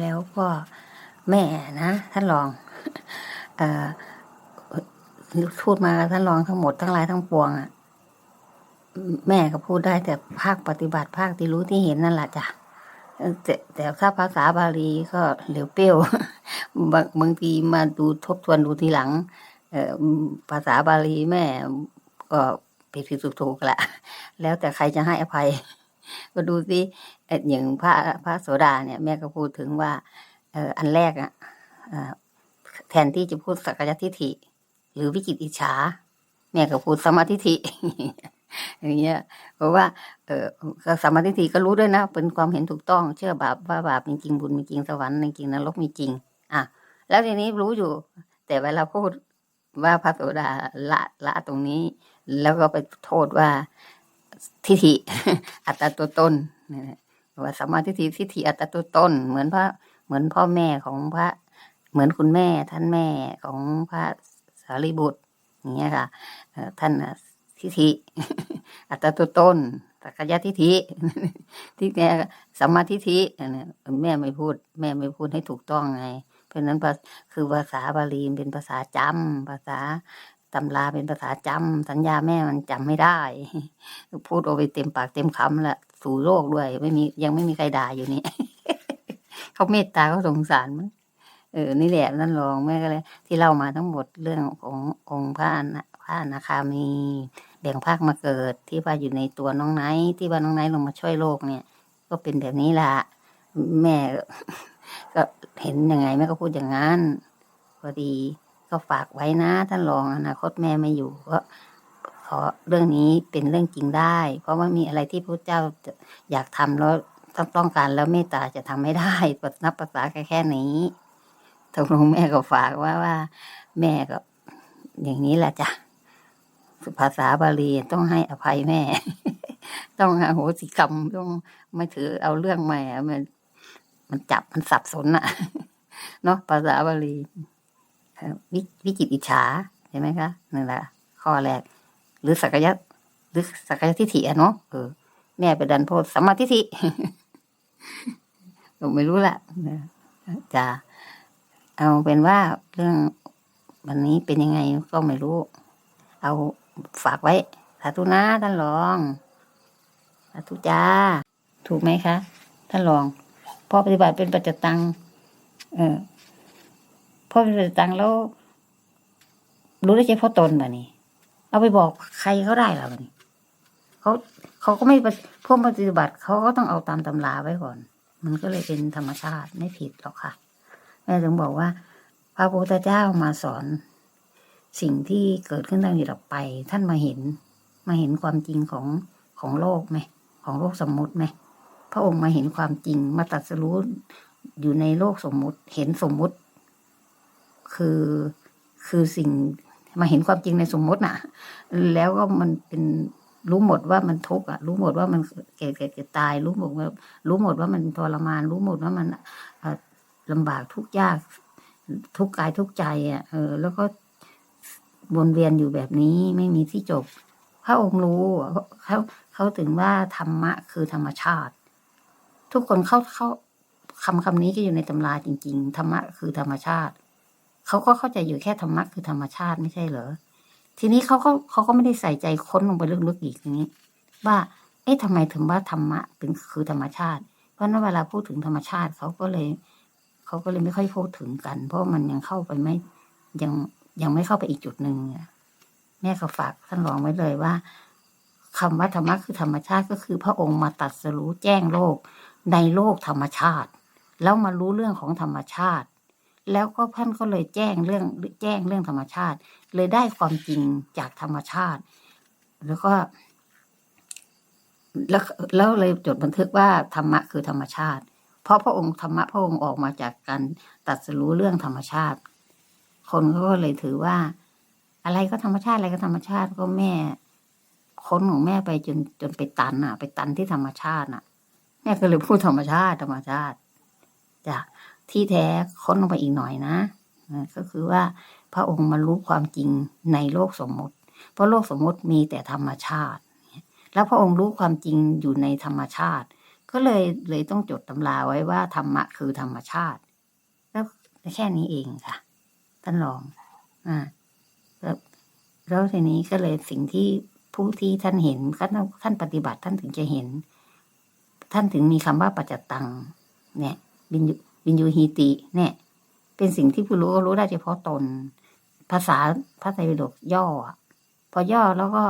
แล้วก็แม่นะท่านรองอพูดมาท่านรองทั้งหมดทั้งหลายทั้งปวงอะแม่ก็พูดได้แต่ภาคปฏิบัติภาคที่รู้ที่เห็นนั่นแหละจ้ะแต่แต่ถ้าภาษาบาลีก็เหลวเปรี้ยวบางบางทีมาดูทบทวนดูทีหลัง เอภาษาบาลีแม่ก็ผิดผิดถูกถูกแหละแล้วแต่ใครจะให้อภัย ก็ดูสิ อ่ออย่างพระพระโสดาเนี่ยแม่ก็พูดถึงว่าเอออันแรกอะแทนที่จะพูดสักยทิฏฐิ หรือวิจิตรอิจฉาแม่ก็พูดสมาธิฏฐิอย่างเงี้ยเพราะว่าเออสมาธิฏฐิก็รู้ด้วยนะ เป็นความเห็นถูกต้อง เชื่อบาปว่าบาปมีจริงบุญมีจริงสวรรค์มีจริงนรกมีจริง อะ แล้วทีนี้รู้อยู่ แต่เวลาพูดว่าพระโสดาละละตรงนี้ แล้วก็ไปโทษว่าทิฏฐิอัตตาตัวตนเนี่ย ว่าสัมมาทิฏฐิทิฏฐิอัตตาตัวตน เหมือนพระเหมือนพ่อแม่ของพระเหมือนคุณแม่ท่านแม่ของพระสารีบุตรอย่างเงี้ยค่ะท่านทิฏฐิอัตตาตัวตนสักกายทิฏฐิที่แม่สัมมาทิฏฐิเนี้ยแม่ไม่พูด แม่ไม่พูดให้ถูกต้องไง เพราะนั้นภาคือภาษาบาลีเป็นภาษาจำภาษา ตำราเป็นภาษาจำสัญญาแม่มันจำไม่ได้ พูดออกไปเต็มปากเต็มคำละสู่โลกด้วย ไม่มียังไม่มีใครด่าอยู่นี่ เขาเมตตาเขาสงสารมั้งเออ นี่แหละนั่นลองแม่ก็เลย ที่เล่ามาทั้งหมดเรื่องขององค์พระอนพระอนาคามีแบ่งภาคมาเกิดที่ว่าอยู่ในตัวน้องไนท์ที่ว่าน้องไนท์ลงมาช่วยโลกเนี่ย ก็เป็นแบบนี้ละแม่ก็เห็นยังไงแม่ก็พูดอย่างนั้นพอดี ก็ฝากไว้นะท่านรองอนาคตแม่ไม่อยู่ก็ขอเรื่องนี้เป็นเรื่องจริงได้ เพราะว่ามีอะไรที่พระเจ้าอยากทำแล้วต้องต้องการแล้วเมตตาจะทำไม่ได้นับภาษาแค่แค่นี้ตกลงแม่ก็ฝากว่าว่า แม่ก็ อย่างนี้แหละจ้ะภาษาบาลีต้องให้อภัยแม่ ต้องอโหสิกรรมต้องไม่ถือเอาเรื่องแม่มันมันจับมันสับสนอะเนาะภาษาบาลี วิวิจิตอิจฉาใช่ไหมคะนั่นแหละข้อแรก หรือสักยะหรือสักยะทิฏฐิอะเนาะเออแม่ไปดันโพธสัมมาทิฏฐิผมไม่รู้ละจะเอาเป็นว่าเรื่องวันนี้เป็นยังไงก็ไม่รู้ เอาฝากไว้สาธุนะท่านรองสาธุจ้า ถูกไหมคะ ท่านรองพอปฏิบัติเป็นปัจจตัง เออ พอเป็นปัจจตังแล้วรู้ได้เฉพาะตนแบบนี้ เอาไปบอกใครเขาได้หรอแบบนี้เขาเขาก็ไม่ปฏิพวกปฏิบัติเขาก็ต้องเอาตามตำราไว้ก่อน มันก็เลยเป็นธรรมชาติไม่ผิดหรอกค่ะแม่ถึงบอกว่า พระพุทธเจ้ามาสอน สิ่งที่เกิดขึ้นตั้งอยู่ดับไป ท่านมาเห็น มาเห็นความจริงของของโลกไหมของโลกสมมุติไหมพระองค์มาเห็นความจริงมาตัดสรู้อยู่ในโลกสมมุติ เห็นสมมุติ คือ คือสิ่งมาเห็นความจริงในสมมติน่ะ แล้วก็มันเป็นรู้หมดว่ามันทุกข์อะ รู้หมดว่ามันเกิดเกิดเกิดตาย รู้หมดว่ารู้หมดว่ามันทรมาน รู้หมดว่ามันเอ่อลำบากทุกยาก ทุกกายทุกใจอะเออ แล้วก็วนเวียนอยู่แบบนี้ไม่มีที่จบ พระองค์รู้เขาเขาถึงว่าธรรมะคือธรรมชาติ ทุกคนเข้าเข้าคำคำนี้ก็อยู่ในตำราจริง ๆ ธรรมะคือธรรมชาติ เขาก็เข้าใจอยู่แค่ธรรมะคือธรรมชาติไม่ใช่เหรอ ทีนี้เขาก็เขาก็ไม่ได้ใส่ใจค้นลงไปลึกๆอีกอย่างนี้ ว่าเอ๊ะทำไมถึงว่าธรรมะเป็นคือธรรมชาติ เพราะนั้นเวลาพูดถึงธรรมชาติเขาก็เลยเขาก็เลยไม่ค่อยพูดถึงกัน เพราะมันยังเข้าไปไม่ยังยังไม่เข้าไปอีกจุดหนึ่งแม่ก็ฝากท่านรองไว้เลยว่าคำว่าธรรมะคือธรรมชาติก็คือพระองค์มาตัดสรู้แจ้งโลกในโลกธรรมชาติ แล้วมารู้เรื่องของธรรมชาติ แล้วก็ท่านก็เลยแจ้งเรื่องแจ้งเรื่องธรรมชาติ เลยได้ความจริงจากธรรมชาติ แล้วก็ แล้วแล้วเลยจดบันทึกว่าธรรมะคือธรรมชาติ เพราะพระองค์ธรรมะพระองค์ออกมาจากการตัดสรู้เรื่องธรรมชาติ คนเขาก็เลยถือว่า อะไรก็ธรรมชาติอะไรก็ธรรมชาติก็แม่ค้นของแม่ไปจนจนไปตันอะ ไปตันที่ธรรมชาติอะ แม่ก็เลยพูดธรรมชาติธรรมชาติจ้ะ ที่แท้ค้นลงไปอีกหน่อยนะก็คือว่าพระองค์มารู้ความจริงในโลกสมมติ เพราะโลกสมมติมีแต่ธรรมชาติ แล้วพระองค์รู้ความจริงอยู่ในธรรมชาติ ก็เลยเลยต้องจดตำราไว้ว่าธรรมะคือธรรมชาติ แล้วแค่นี้เองค่ะ ท่านรองอ่าแล้วแล้วทีนี้ก็เลยสิ่งที่ผู้ที่ท่านเห็นท่านท่านปฏิบัติท่านถึงจะเห็น ท่านถึงมีคำว่าปัจจตัง เนี่ยบิน ยูบินยูฮีติ เนี่ย เป็นสิ่งที่ผู้รู้ก็รู้ได้เฉพาะตน ภาษาพระไตรปิฎกย่อ พอย่อแล้วก็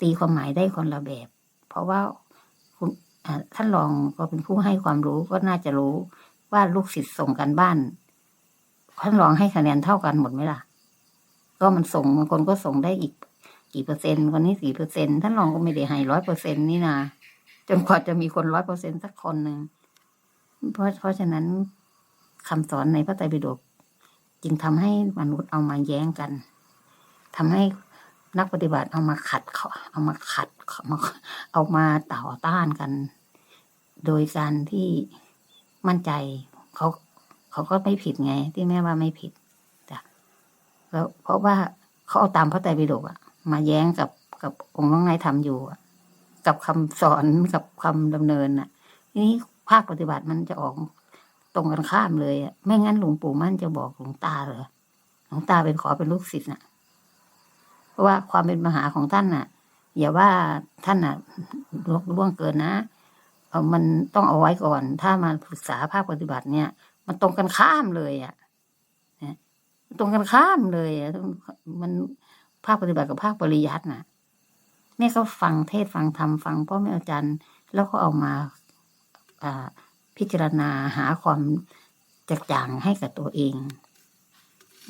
ตีความหมายได้คนละแบบ เพราะว่าคุณท่านรองก็เป็นผู้ให้ความรู้ก็น่าจะรู้ว่าลูกศิษย์ส่งกันบ้านท่านรองให้คะแนนเท่ากันหมดไหมล่ะ ก็มันส่งบางคนก็ส่งได้อีกกี่เปอร์เซ็นต์คนนี้สี่เปอร์เซ็นท่านรองก็ไม่ได้ให้ร้อยเปอร์เซ็นต์นี่นะจนกว่าจะมีคนร้อยเปอร์เซ็นสักคนหนึ่งเพราะเพราะฉะนั้น คำสอนในพระไตรปิฎกจึงทำให้มนุษย์เอามาแย้งกันทำให้นักปฏิบัติเอามาขัดเขาเอามาขัดเอามาเอามาต่อต้านกัน โดยการที่มั่นใจเขาเขาก็ไม่ผิดไง ที่แม่ว่าไม่ผิดจ้ะแล้วเพราะว่าเขาเอาตามพระไตรปิฎกอะมาแย้งกับกับองค์น้องนายทำอยู่อะกับคำสอนกับคำดำเนินอะทีนี้ภาคปฏิบัติมันจะออก ตรงกันข้ามเลยอะไม่งั้นหลวงปู่มั่นจะบอกหลวงตาเหรอหลวงตาเป็นขอเป็นลูกศิษย์น่ะ เพราะว่าความเป็นมหาของท่านน่ะ อย่าว่าท่านน่ะล่วงวงเกินนะเอามันต้องเอาไว้ก่อน ถ้ามาศึกษาภาคปฏิบัติเนี่ย มันตรงกันข้ามเลยอะนะตรงกันข้ามเลยอะมันภาคปฏิบัติกับภาคปริยัติน่ะแม่ก็ฟังเทศฟังธรรมฟังพ่อแม่อาจารย์แล้วก็เอามา อ่า พิจารณาหาความจักจ่างให้กับตัวเอง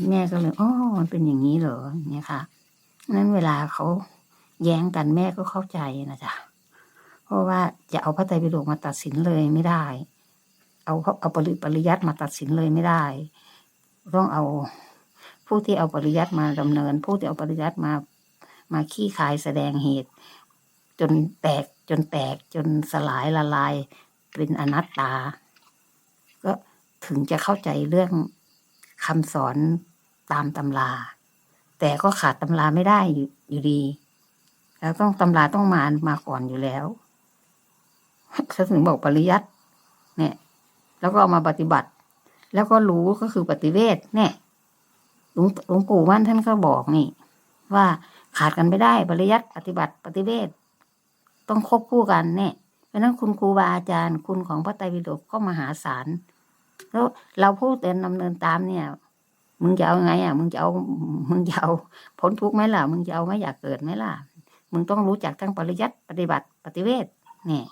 แม่ก็เลยอ๋อมันเป็นอย่างนี้เหรอเนี่ยค่ะนั้นเวลาเขาแย้งกันแม่ก็เข้าใจนะจ๊ะเพราะว่าจะเอาพระไตรปิฎกมาตัดสินเลยไม่ได้ เอาเอาปริปริยัติมาตัดสินเลยไม่ได้ ต้องเอาผู้ที่เอาปริยัติมาดำเนิน ผู้ที่เอาปริยัติมามาขี้คายแสดงเหตุ จนแตกจนแตกจนสลายละลาย เป็นอนัตตา ก็ถึงจะเข้าใจเรื่องคำสอนตามตำรา แต่ก็ขาดตำราไม่ได้อยู่ดี แล้วต้องตำราต้องมามาก่อนอยู่แล้วเขาถึงบอกปริยัติเนี่ย แล้วก็เอามาปฏิบัติ แล้วก็รู้ก็คือปฏิเวทเนี่ยหลวงหลวงปู่มั่นท่านก็บอกนี่ ว่าขาดกันไม่ได้ปริยัติปฏิบัติปฏิเวทต้องควบคู่กันเนี่ย เพราะนั้นคุณครูบาอาจารย์คุณของพระไตรปิฎกก็มหาศาลแล้วเราพูดเดินดำเนินตามเนี่ย มึงจะเอาไงอะ มึงจะเอามึงจะเอาพ้นทุกข์ไหมล่ะ มึงจะเอาไม่อยากเกิดไหมล่ะ มึงต้องรู้จักทั้งปริยัติปฏิบัติปฏิเวทเนี่ย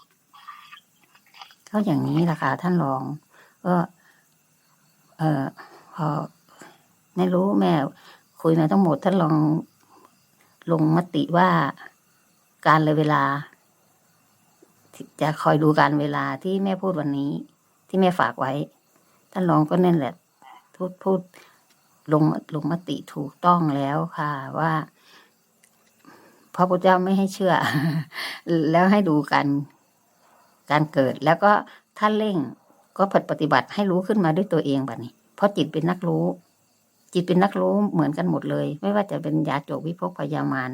ก็อย่างนี้แหละค่ะท่านรอง ก็เอ่อพอไม่รู้แม่ คุยมาทั้งหมดท่านลองลงมติว่าการเลยเวลา จะคอยดูการเวลาที่แม่พูดวันนี้ ที่แม่ฝากไว้ ท่านรองก็นั่นแหละพูดพูดลงลงมติถูกต้องแล้วค่ะว่าพระพุทธเจ้าไม่ให้เชื่อ แล้วให้ดูการการเกิด แล้วก็ถ้าเร่งก็ปฏิบัติให้รู้ขึ้นมาด้วยตัวเองแบบนี้ เพราะจิตเป็นนักรู้ จิตเป็นนักรู้เหมือนกันหมดเลย ไม่ว่าจะเป็นยาโจกวิภพพยามาร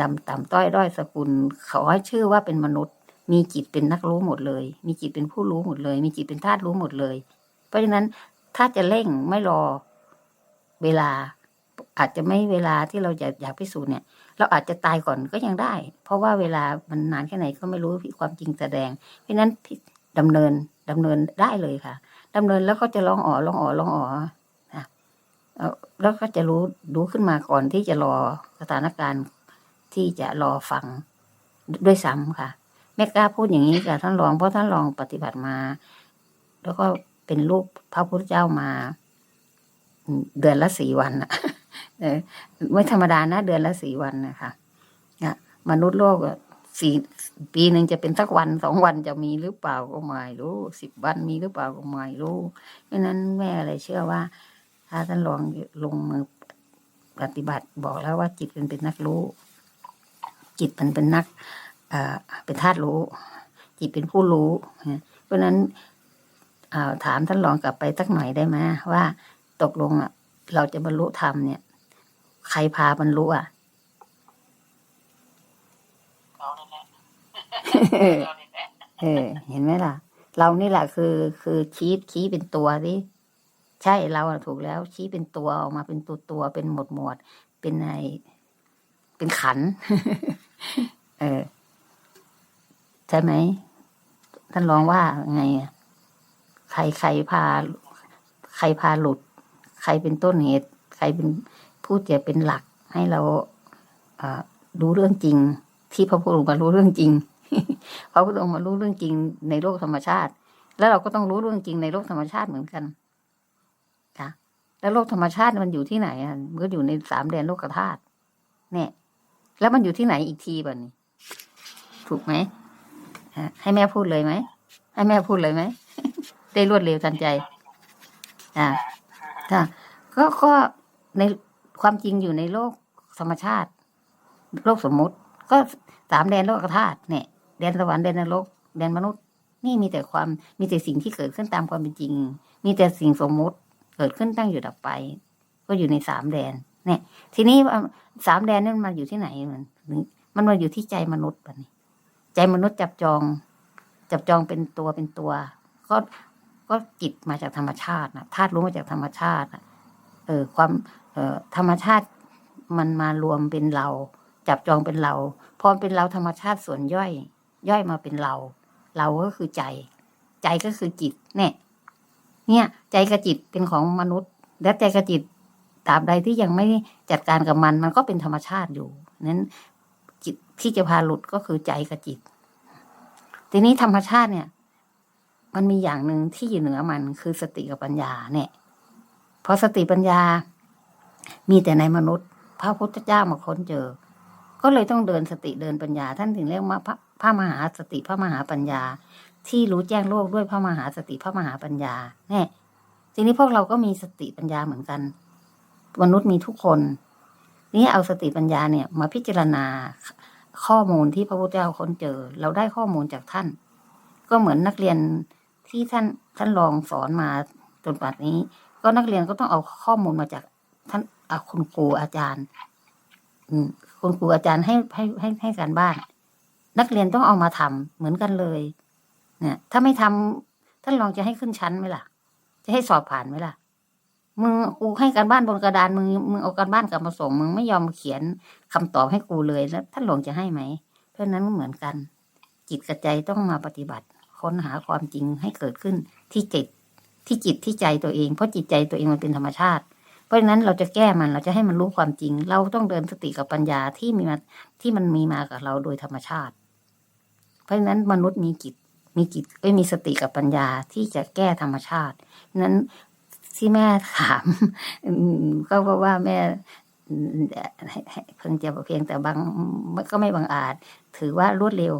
ดำต่ำต้อยด้อยสกุลเขาให้ชื่อว่าเป็นมนุษย์ มีจิตเป็นนักรู้หมดเลย มีจิตเป็นผู้รู้หมดเลย มีจิตเป็นธาตุรู้หมดเลย เพราะฉะนั้นถ้าจะเร่งไม่รอเวลา อาจจะไม่เวลาที่เราอยากอยากพิสูจน์เนี่ย เราอาจจะตายก่อนก็ยังได้ เพราะว่าเวลามันนานแค่ไหนก็ไม่รู้ความจริงแสดง เพราะฉะนั้นดำเนินดำเนินได้เลยค่ะดำเนินแล้วก็จะร้องอ๋อร้องอ๋อร้องอ๋อนะแล้วก็จะรู้รู้ขึ้นมาก่อนที่จะรอสถานการณ์ที่จะรอฟังด้วยซ้ำค่ะ แม่กล้าพูดอย่างนี้กับท่านรองเพราะท่านรองปฏิบัติมา แล้วก็เป็นลูกพระพุทธเจ้ามา เดือนละสี่วันอะไม่ธรรมดานะ เดือนละสี่วันนะคะมนุษย์โลกสี่ปีหนึ่งจะเป็นสักวันสองวันจะมีหรือเปล่าก็ไม่รู้สิบวันมีหรือเปล่าก็ไม่รู้เพราะนั้นแม่เลยเชื่อว่า ถ้าท่านลองลงมือปฏิบัติบอกแล้วว่าจิตเป็นเป็นนักรู้ จิตมันเป็นนัก เอ่อเป็นธาตุรู้ จิตเป็นผู้รู้ เพราะนั้นถามท่านลองกลับไปสักหน่อยได้ไหมว่าตกลงอะ เราจะบรรลุธรรมเนี่ย ใครพาบรรลุอะเรานั่นแหละเรานี่แหละเออ เห็นไหมล่ะ เรานี่แหละคือ คือชี้ชี้เป็นตัวสิใช่เราอะถูกแล้ว ชี้เป็นตัวออกมาเป็นตัวตัวเป็นหมวดหมวดเป็นในเป็นขัน เออ ใช่ไหม ท่านลองว่าไง ใครใครพา ใครพาหลุด ใครเป็นต้นเหตุ ใครเป็นผู้จะเป็นหลัก ให้เราอรู้เรื่องจริง ที่พระพุทธองค์มารู้เรื่องจริงพระพุทธองค์มารู้เรื่องจริงในโลกธรรมชาติ แล้วเราก็ต้องรู้เรื่องจริงในโลกธรรมชาติเหมือนกันค่ะแล้วโลกธรรมชาติมันอยู่ที่ไหนอะมันก็อยู่ในสามแดนโลกธาตุเนี่ย แล้วมันอยู่ที่ไหนอีกทีบ้านี้ ถูกไหม ให้แม่พูดเลยไหม ให้แม่พูดเลยไหม ได้รวดเร็วทันใจ อ่าค่ะก็ก็ในความจริงอยู่ในโลกธรรมชาติ โลกสมมุติ ก็สามแดนโลกธาตุเนี่ย แดนสวรรค์แดนนรกแดนมนุษย์ นี่มีแต่ความมีแต่สิ่งที่เกิดขึ้นตามความเป็นจริง มีแต่สิ่งสมมุติเกิดขึ้นตั้งอยู่ดับไป ก็อยู่ในสามแดน เนี่ย ทีนี้สามแดนนั่นมาอยู่ที่ไหนมันมันมาอยู่ที่ใจมนุษย์ปะนี่ ใจมนุษย์จับจอง จับจองเป็นตัวเป็นตัว ก็ก็จิตมาจากธรรมชาตินะธาตุรู้มาจากธรรมชาตินะเออความเอ่อธรรมชาติมันมารวมเป็นเรา จับจองเป็นเรา พอเป็นเราธรรมชาติส่วนย่อย ย่อยมาเป็นเรา เราก็คือใจ ใจก็คือจิตเนี่ย เนี่ย ใจกับจิตเป็นของมนุษย์ และใจกับจิตตราบใดที่ยังไม่จัดการกับมัน มันก็เป็นธรรมชาติอยู่นั้น ที่จะพาหลุดก็คือใจกับจิต ทีนี้ธรรมชาติเนี่ย มันมีอย่างหนึ่งที่อยู่เหนือมันคือสติกับปัญญาเนี่ยพอสติปัญญา มีแต่ในมนุษย์ พระพุทธเจ้ามาค้นเจอ ก็เลยต้องเดินสติเดินปัญญา ท่านถึงเรียกว่าพระพระมหาสติพระมหาปัญญา ที่รู้แจ้งโลกด้วยพระมหาสติพระมหาปัญญาเนี่ยทีนี้พวกเราก็มีสติปัญญาเหมือนกัน มนุษย์มีทุกคน นี่เอาสติปัญญาเนี่ย มาพิจารณา ข้อมูลที่พระพุทธเจ้าค้นเจอ เราได้ข้อมูลจากท่าน ก็เหมือนนักเรียนที่ท่านท่านลองสอนมาจนปัจจุบันนี้ ก็นักเรียนก็ต้องเอาข้อมูลมาจากท่านอาคุณครูอาจารย์คุณครูอาจารย์ให้ให้ให้ให้การบ้าน นักเรียนต้องเอามาทำเหมือนกันเลย เนี่ย ถ้าไม่ทำท่านลองจะให้ขึ้นชั้นไหมล่ะ จะให้สอบผ่านไหมล่ะ มึงกูให้การบ้านบนกระดานมึงมึงเอาการบ้านกลับมาส่งมึงไม่ยอมเขียนคำตอบให้กูเลยแล้วท่านหลวงจะให้ไหมเพราะฉะนั้นเหมือนกัน จิตกับใจต้องมาปฏิบัติ ค้นหาความจริงให้เกิดขึ้นที่จิตที่จิตที่ใจตัวเองเพราะจิตใจตัวเองมันเป็นธรรมชาติ เพราะฉะนั้นเราจะแก้มันเราจะให้มันรู้ความจริง เราต้องเดินสติกับปัญญาที่มีมาที่มันมีมากับเราโดยธรรมชาติ เพราะฉะนั้นมนุษย์มีจิตมีจิตเอ้ยมีสติกับปัญญาที่จะแก้ธรรมชาตินั้น ที่แม่ถามก็เพราะว่าแม่เพิ่งจะเพียงแต่บางก็ไม่บางอาจ ถือว่ารวดเร็ว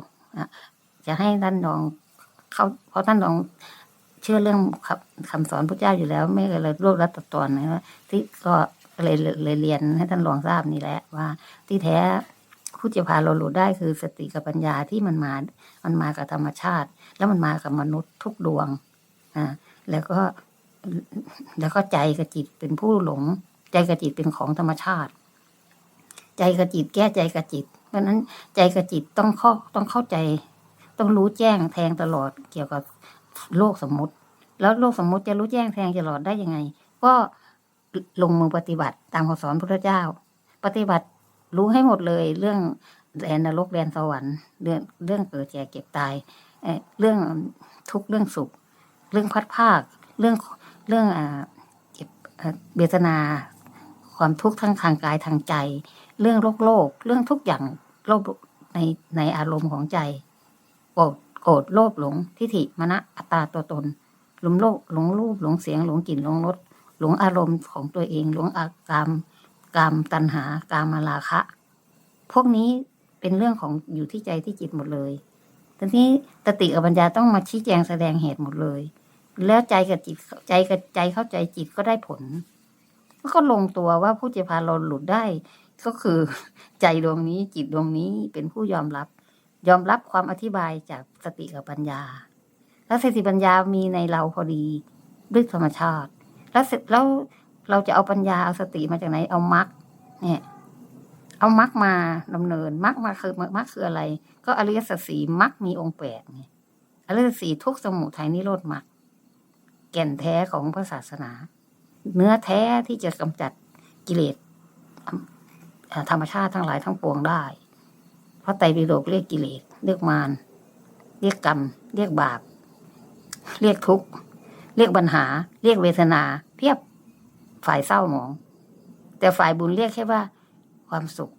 จะให้ท่านลองเขาเพราะท่านลองเชื่อเรื่องคำสอนพระเจ้าอยู่แล้ว ไม่เลยรวบรัดตัดตอนนะว่าที่ก็เลยเลยเรียนให้ท่านลองทราบนี่แหละว่า ที่แท้ผู้จะพาเราหลุดได้คือสติกับปัญญาที่มันมา มันมากับธรรมชาติ แล้วมันมากับมนุษย์ทุกดวงอ่าแล้วก็ แล้วก็ใจกับจิตเป็นผู้หลง ใจกับจิตเป็นของธรรมชาติ ใจกับจิตแก้ใจกับจิต เพราะนั้นใจกับจิตต้องเข้าต้องเข้าใจ ต้องรู้แจ้งแทงตลอดเกี่ยวกับโลกสมมติ แล้วโลกสมมติจะรู้แจ้งแทงตลอดได้ยังไง ก็ลงมือปฏิบัติตามคำสอนพระเจ้า ปฏิบัติรู้ให้หมดเลยเรื่องแดนนรกแดนสวรรค์เรื่องเรื่องเกิดแก่เก็บตายเอ่อเรื่องทุกข์เรื่องสุข เรื่องพัดภาค เรื่อง เรื่องอ่าเก็บเอ่อเบตนา ความทุกข์ทั้งทางกายทางใจ เรื่องโลกโลก เรื่องทุกอย่างโลกในในอารมณ์ของใจโกรธโกรธโลภหลงทิฏฐิมณะอัตตาตัวตนหลงโลกหลงรูปหลงเสียงหลงกลิ่นหลงรสหลงอารมณ์ของตัวเองหลงอากามกามตัณหากามาราคะ พวกนี้เป็นเรื่องของอยู่ที่ใจที่จิตหมดเลยทีนี้ตติกับปัญญาต้องมาชี้แจงแสดงเหตุหมดเลย แล้วใจกับจิตใจกับใจเข้าใจจิตก็ได้ผลก็ลงตัวว่าผู้จะพาเราหลุดได้ ก็คือใจดวงนี้จิตดวงนี้เป็นผู้ยอมรับ ยอมรับความอธิบายจากสติกับปัญญา แล้วสติปัญญามีในเราพอดีด้วยธรรมชาติ แล้วเสร็จแล้วเราจะเอาปัญญาเอาสติมาจากไหนเอามรรคเนี่ย เอามรรคมาดำเนินมรรคมาคือมรรคคืออะไร ก็อริยสัจสีมรรคมีองค์แปดไงอริยสัจสีทุกสมุทัยนิโรธมรรค ก่นแท้ของพระศาสนา เนื้อแท้ที่จะกำจัดกิเลสธรรมชาติทั้งหลายทั้งปวงได้ เพราะไตรปิฎกเรียกกิเลสเรียกมารเรียกกรรม เรียกบาป เรียกทุกข์เรียกปัญหา เรียกเวทนา เพียบฝ่ายเศร้าหมอง แต่ฝ่ายบุญเรียกแค่ว่า ความสุข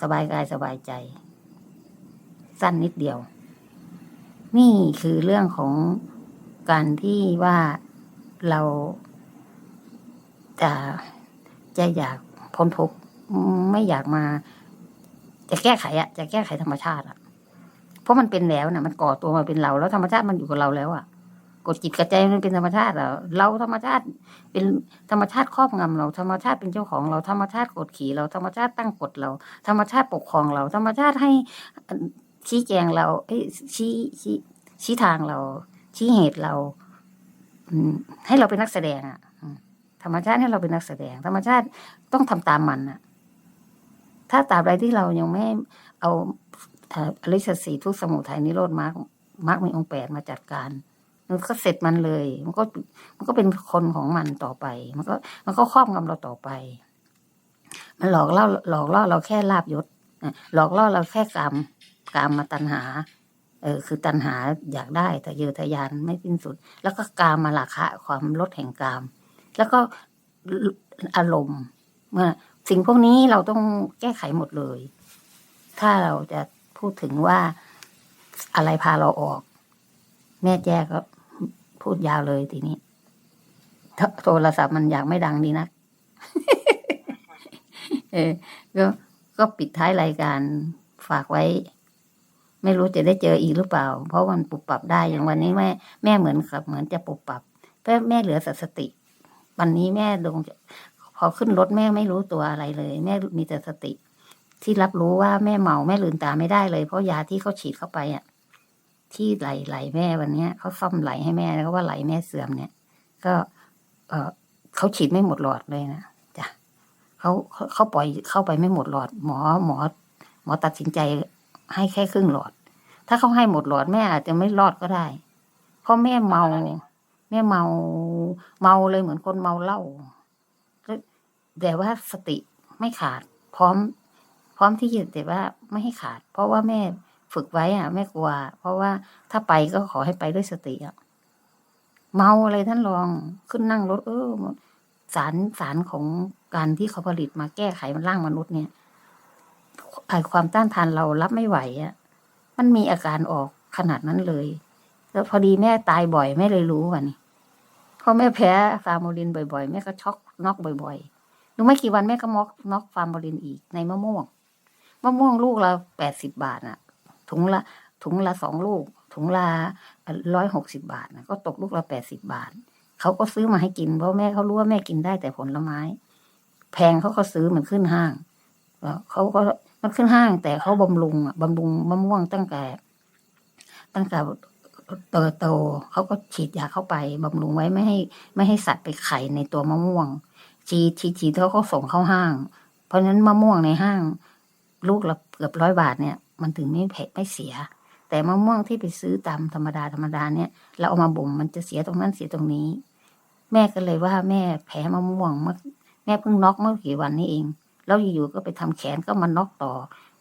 สบายกายสบายใจ สั้นนิดเดียว นี่คือเรื่องของ การที่ว่าเราจะจะอยากพ้นทุกข์ไม่อยากมา จะแก้ไขอะจะแก้ไขธรรมชาติอะเพราะมันเป็นแล้วนะมันก่อตัวมาเป็นเราแล้วธรรมชาติมันอยู่กับเราแล้วอะกดจิตกระใจมันเป็นธรรมชาติอะเราธรรมชาติเป็นธรรมชาติครอบงำเราธรรมชาติเป็นเจ้าของเราธรรมชาติกดขี่เราธรรมชาติตั้งกฎเรา ธรรมชาติปกครองเรา ธรรมชาติให้ชี้แจงเราเอ้ชี้ชี้ชี้ทางเรา ชี้เหตุเราให้เราเป็นนักแสดงอะธรรมชาติให้เราเป็นนักแสดง ธรรมชาติต้องทำตามมันอะถ้าตราบใดที่เรายังไม่เอาอริยสัจสี่ทุกสมุทัยนิโรธมรรคมรรคมีองค์แปดมาจัดการมันก็เสร็จมันเลย มันก็มันก็เป็นคนของมันต่อไป มันก็มันก็ครอบงำเราต่อไป มันหลอกล่อหลอกล่อเราแค่ลาบยศหลอกล่อเราแค่กรรมกรรมมาตัณหา เออคือตัณหาอยากได้แต่เยอทะยานไม่สิ้นสุด แล้วก็กามมาราคะ ความลดแห่งกาม แล้วก็อารมณ์เมื่อสิ่งพวกนี้เราต้องแก้ไขหมดเลย ถ้าเราจะพูดถึงว่าอะไรพาเราออก แม่แจ้ก็พูดยาวเลยทีนี้โทรศัพท์มันอยากไม่ดังดีนะเออก็ก็ปิดท้ายรายการฝากไว้ ไม่รู้จะได้เจออีกหรือเปล่า เพราะมันปรับปรับได้อย่างวันนี้แม่แม่เหมือนกับ เหมือนจะปรับปรับแม่แม่เหลือสติ วันนี้แม่ลงพอขึ้นรถแม่ไม่รู้ตัวอะไรเลย แม่มีแต่สติ ที่รับรู้ว่าแม่เมาแม่ลืมตาไม่ได้เลย เพราะยาที่เขาฉีดเข้าไปอะ ที่ไหลไหลแม่วันเนี้ยเขาซ่อมไหลให้แม่แล้วว่าไหลแม่เสื่อมเนี่ย ก็ เออเขาฉีดไม่หมดหลอดเลยนะจ้ะเขาเขาปล่อยเข้าไปไม่หมดหลอด หมอหมอ หมอตัดสินใจ ให้แค่ครึ่งหลอด ถ้าเขาให้หมดหลอดแม่อาจจะไม่รอดก็ได้ เพราะแม่เมา แม่เมาเมาเลยเหมือนคนเมาเหล้าแต่ว่าสติไม่ขาด พร้อม พร้อมที่จะแต่ว่าไม่ให้ขาด เพราะว่าแม่ฝึกไว้อะแม่กลัว เพราะว่าถ้าไปก็ขอให้ไปด้วยสติอะเมาอะไรท่านลองขึ้นนั่งรถ เออสารสารของการที่เขาผลิตมาแก้ไขมันร่างมนุษย์เนี่ย ความต้านทานเรารับไม่ไหวอะ่ะ มันมีอาการออกขนาดนั้นเลย แล้วพอดีแม่ตายบ่อยแม่เลยรู้วันนี้พอแม่แพ้ฟาร์โมลินบ่อยๆ แม่ก็ช็อกน็อกบ่อยๆรู้ไม่กี่วันแม่ก็มอกน็อกฟาร์โมลินอีกในมะม่วง มะม่วงลูกละแปดสิบบาทน่ะ ถุงละ ถุงละสองลูก ถุงละร้อยหกสิบาทนะก็ตกลูกละแปดสิบาท เขาก็ซื้อมาให้กินเพราะแม่เขารู้ว่าแม่กินได้แต่ผลไม้ แพงเขาก็ซื้อมันขึ้นห้าง เขาก็ มันขึ้นห้างแต่เขาบำรุงอะบำรุงมะม่วงตั้งแต่ ตั้งแต่เติบโตเขาก็ฉีดยาเข้าไปบำรุงไว้ไม่ให้ ไม่ให้สัตว์ไปไข่ในตัวมะม่วงฉีดฉีดฉีดเขาส่งเข้าห้าง เพราะฉะนั้นมะม่วงในห้าง ลูกละเกือบร้อยบาทเนี่ย มันถึงไม่แพไม่เสีย แต่มะม่วงที่ไปซื้อตามธรรมดาธรรมดาเนี่ยเราเอามาบ่มมันจะเสียตรงนั้นเสียตรงนี้ แม่ก็เลยว่าแม่แพ้มะม่วงเมื่อแม่เพิ่งน็อกเมื่อกี่วันนี้เอง แล้วอยู่ๆก็ไปทำแขนก็มาน็อกต่อ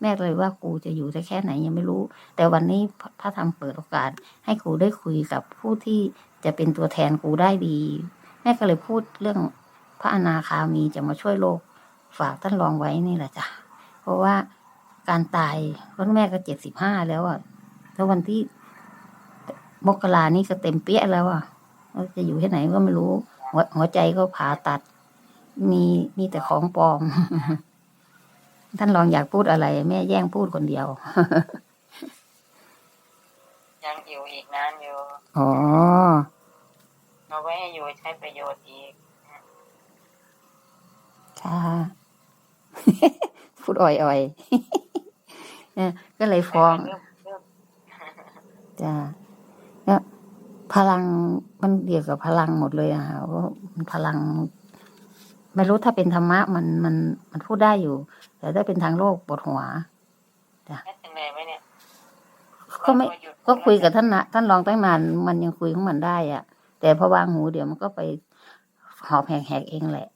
แม่เลยว่ากูจะอยู่ได้แค่ไหนยังไม่รู้ แต่วันนี้พระธรรมเปิดโอกาส ให้กูได้คุยกับผู้ที่จะเป็นตัวแทนกูได้ดี แม่ก็เลยพูดเรื่องพระอนาคามีจะมาช่วยโลก ฝากท่านรองไว้นี่แหละจ้ะเพราะว่าการตายเพราะแม่ก็เจ็ดสิบห้าแล้วอะแล้ววันที่มกรานี่ก็เต็มเปี้ยแล้วอะจะอยู่ที่ไหนก็ไม่รู้ หัวใจก็ผ่าตัด มีมีแต่ของปลอม ท่านรองอยากพูดอะไร แม่แย่งพูดคนเดียว ยังอยู่อีกนานอยู่อ๋อเอาไว้ให้อยู่ใช้ประโยชน์อีกค่ะพูดอ่อยๆเนี่ยก็เลยฟ้องเริ่มเริ่มจ้าแล้วพลังมันเกี่ยวกับพลังหมดเลยอะค่ะว่ามันพลัง ไม่รู้ถ้าเป็นธรรมะมันมันมันพูดได้อยู่ แต่ถ้าเป็นทางโลกปวดหัวแม่เป็นไงไหมเนี่ยก็ไม่พอหยุดก็คุยกับท่านนะท่านรองตั้งนานมันยังคุยของมันได้อะแต่พอวางหูเดี๋ยวมันก็ไปหอบแหกๆเองแหละ